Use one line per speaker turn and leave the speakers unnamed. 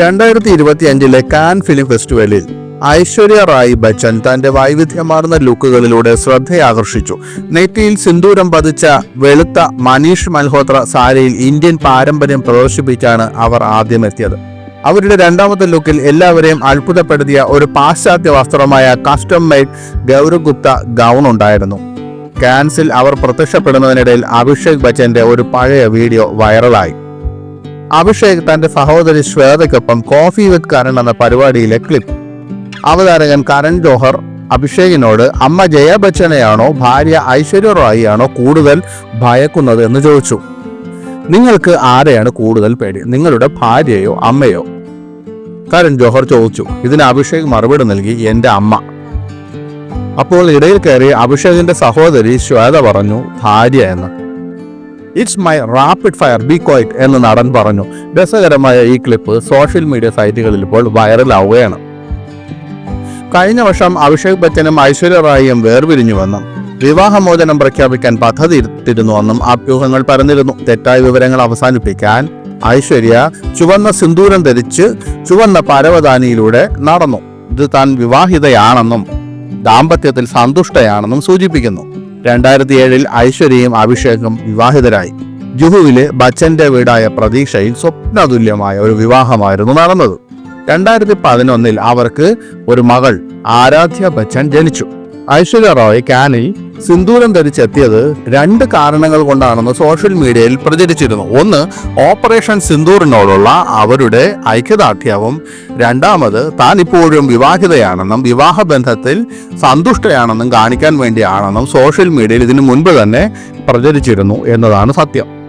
രണ്ടായിരത്തി ഇരുപത്തി അഞ്ചിലെ കാൻ ഫിലിം ഫെസ്റ്റിവലിൽ ഐശ്വര്യ റായ് ബച്ചൻ തന്റെ വൈവിധ്യമാർന്ന ലുക്കുകളിലൂടെ ശ്രദ്ധയാകർഷിച്ചു. നെറ്റിയിൽ സിന്ദൂരം പതിച്ച വെളുത്ത മനീഷ് മൽഹോത്ര സാരിയിൽ ഇന്ത്യൻ പാരമ്പര്യം പ്രദർശിപ്പിച്ചാണ് അവർ ആദ്യമെത്തിയത്. അവരുടെ രണ്ടാമത്തെ ലുക്കിൽ എല്ലാവരെയും അത്ഭുതപ്പെടുത്തിയ ഒരു പാശ്ചാത്യ വസ്ത്രമായ custom made Gaurav Gupta gown ഉണ്ടായിരുന്നു. കാൻസിൽ അവർ പ്രത്യക്ഷപ്പെടുന്നതിനിടയിൽ അഭിഷേക് ബച്ചന്റെ ഒരു പഴയ വീഡിയോ വൈറലായി. അഭിഷേക് തന്റെ സഹോദരി ശ്വേതയ്ക്കൊപ്പം കോഫി വിത്ത് കരൺ എന്ന പരിപാടിയിലെ ക്ലിപ്പ് അവതാരകൻ കരൺ ജോഹർ അഭിഷേകിനോട് അമ്മ ജയ ബച്ചനെയാണോ ഭാര്യ ഐശ്വര്യ റായിയാണോ കൂടുതൽ ഭയക്കുന്നത്? എന്ന് ചോദിച്ചു. നിങ്ങൾക്ക് ആരെയാണ് കൂടുതൽ പേടി? നിങ്ങളുടെ ഭാര്യയോ അമ്മയോ? കരൺ ജോഹർ ചോദിച്ചു. ഇതിന് അഭിഷേക് മറുപടി നൽകി എന്റെ അമ്മ. അപ്പോൾ ഇടയിൽ കയറി അഭിഷേകിന്റെ സഹോദരി ശ്വേത പറഞ്ഞു ഭാര്യ എന്ന്. It's my rapid fire be quiet എന്ന് നടൻ പറഞ്ഞു. രസകരമായ ഈ ക്ലിപ്പ് സോഷ്യൽ മീഡിയ സൈറ്റുകളിൽ ഇപ്പോൾ വൈറലാവുകയാണ് കഴിഞ്ഞ വർഷം അഭിഷേക് ബച്ചനും ഐശ്വര്യ റായിയും വേർപിരിഞ്ഞുവെന്നും വിവാഹമോചനം പ്രഖ്യാപിക്കാൻ പദ്ധതി ഇട്ടിരുന്നുവെന്നും അഭ്യൂഹങ്ങൾ പരന്നിരുന്നു. തെറ്റായ വിവരങ്ങൾ അവസാനിപ്പിക്കാൻ ഐശ്വര്യ ചുവന്ന സിന്ദൂരം ധരിച്ച് ചുവന്ന പരവതാനിയിലൂടെ നടന്നു. ഇത് താൻ വിവാഹിതയാണെന്നും ദാമ്പത്യത്തിൽ സന്തുഷ്ടയാണെന്നും സൂചിപ്പിക്കുന്നു. രണ്ടായിരത്തി ഏഴിൽ ഐശ്വര്യയും അഭിഷേകും വിവാഹിതരായി. ജുഹുവിലെ ബച്ചന്റെ വീടായ പ്രതീക്ഷയിൽ സ്വപ്നതുല്യമായ ഒരു വിവാഹമായിരുന്നു നടന്നത്. രണ്ടായിരത്തി പതിനൊന്നിൽ അവർക്ക് ഒരു മകൾ ആരാധ്യ ബച്ചൻ ജനിച്ചു. ഐശ്വര്യ റോയ് കാനിൽ സിന്ദൂരം ധരിച്ചെത്തിയത് രണ്ട് കാരണങ്ങൾ കൊണ്ടാണെന്ന് സോഷ്യൽ മീഡിയയിൽ പ്രചരിച്ചിരുന്നു. ഒന്ന് ഓപ്പറേഷൻ സിന്ദൂറിനോടുള്ള അവരുടെ ഐക്യദാർഢ്യവും. രണ്ടാമത് താൻ ഇപ്പോഴും വിവാഹിതയാണെന്നും വിവാഹബന്ധത്തിൽ സന്തുഷ്ടയാണെന്നും കാണിക്കാൻ വേണ്ടിയാണെന്നും സോഷ്യൽ മീഡിയയിൽ ഇതിനു മുൻപ് തന്നെ പ്രചരിച്ചിരുന്നു എന്നതാണ് സത്യം.